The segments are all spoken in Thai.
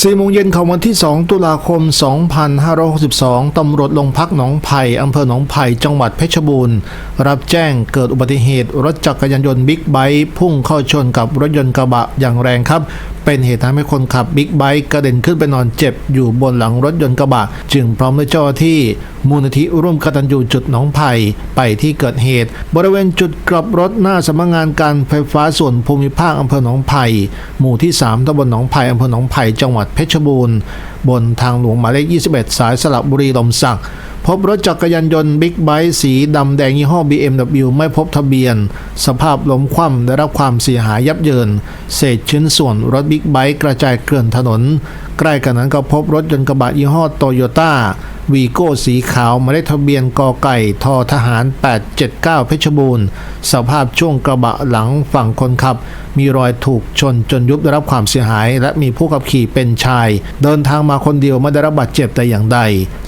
4โมงเย็นของวันที่ 2 ตุลาคม 2562 ตำรวจโรงพักหนองไผ่อำเภอหนองไผ่จังหวัดเพชรบูรณ์ รับแจ้งเกิดอุบัติเหตุรถจักรยานยนต์บิ๊กไบค์พุ่งเข้าชนกับรถยนต์กระบะอย่างแรงครับ เป็นเหตุทำให้คนขับบิ๊กไบค์กระเด็นขึ้นไปนอนเจ็บอยู่บนหลังรถยนต์กระบะ จึงพร้อมด้วยเจ้าหน้าที่ มูลนิธิร่วมกตัญญูจุดหนองไผ่ไปที่เกิดเหตุ บริเวณจุดกลับรถหน้าสำนักงานการไฟฟ้าส่วนภูมิภาคอำเภอหนองไผ่หมู่ที่ 3ตำบลหนองไผ่อำเภอหนองไผ่จังหวัดเพชรบูรณ์บนทางหลวงหมายเลข 21 สายสระบุรีลมสัก พบรถจักรยานยนต์บิ๊กไบค์สีดำแดงยี่ห้อ BMW ไม่พบทะเบียน สภาพล้มคว่ำได้รับความเสียหายยับเยิน เศษชิ้นส่วนรถบิ๊กไบค์กระจายเกลื่อนถนน ใกล้กันนั้นก็พบรถยนต์กระบะยี่ห้อโตโยต้าวีโก้สีขาวมายเลขทะเบียนกอไก่ทอทหาร 879 เพชรบูรณ์ สภาพช่วงกระบะหลังฝั่งคนขับ มีรอยถูกชนจนยุบได้รับความเสียหาย และมีผู้ขับขี่เป็นชาย เดินทางมาคนเดียวไม่ได้รับบาดเจ็บแต่อย่างใด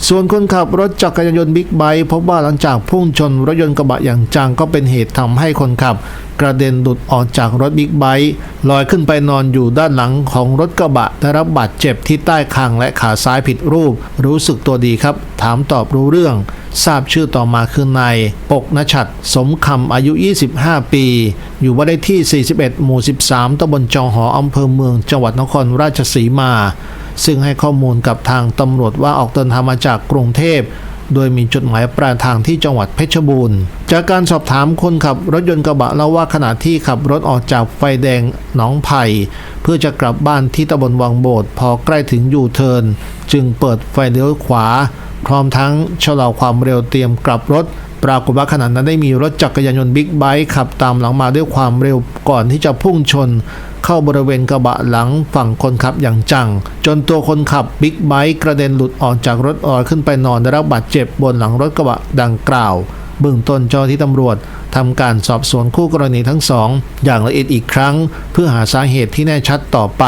ส่วนคนขับรถจักรยานยนต์บิ๊กไบค์พบว่าหลังจากพุ่งชนรถยนต์กระบะอย่างจังก็เป็นเหตุทำให้คนขับ กระเด็นหลุดออกจากรถบิ๊กไบค์ลอยขึ้นไปนอนอยู่ด้านหลังของรถกระบะได้รับบาดเจ็บที่ใต้คางและขาซ้ายผิดรูป รู้สึกตัวดีครับ ถามตอบรู้เรื่อง ทราบชื่อต่อมาคือนายปกนชัด สมคำอายุ 25 ปี อยู่บ้านเลขที่ 41 หมู่ 13ตำบลจองหออำเภอเมือง จังหวัดนครราชสีมา ซึ่งให้ข้อมูลกับทางตำรวจว่าออกเดินทางมาจากกรุงเทพ โดยมีจุดหมายปลายทางที่จังหวัดเพชรบูรณ์ จากการสอบถามคนขับรถยนต์กระบะเล่าว่าขณะที่ขับรถออกจากไฟแดงหนองไผ่เพื่อจะกลับบ้านที่ตำบลวังโบดพอใกล้ถึงยูเทิร์นจึงเปิดไฟเลี้ยวขวา พร้อมทั้งชะลอความเร็วเตรียมกลับรถปรากฏว่าขณะนั้นได้มีรถจักรยานยนต์บิ๊กไบค์ขับตามหลังมาด้วยความเร็วก่อนที่จะพุ่งชน เข้าบริเวณกระบะหลังฝั่งคนขับอย่างจัง จนตัวคนขับบิ๊กไบค์กระเด็นหลุดออกจากรถออยขึ้นไปนอนได้รับบาดเจ็บบนหลังรถกระบะดังกล่าวเบื้องต้นเจ้าหน้าที่ตำรวจทำการสอบสวนคู่กรณีทั้งสอง อย่างละเอียดอีกครั้ง เพื่อหาสาเหตุที่แน่ชัดต่อไป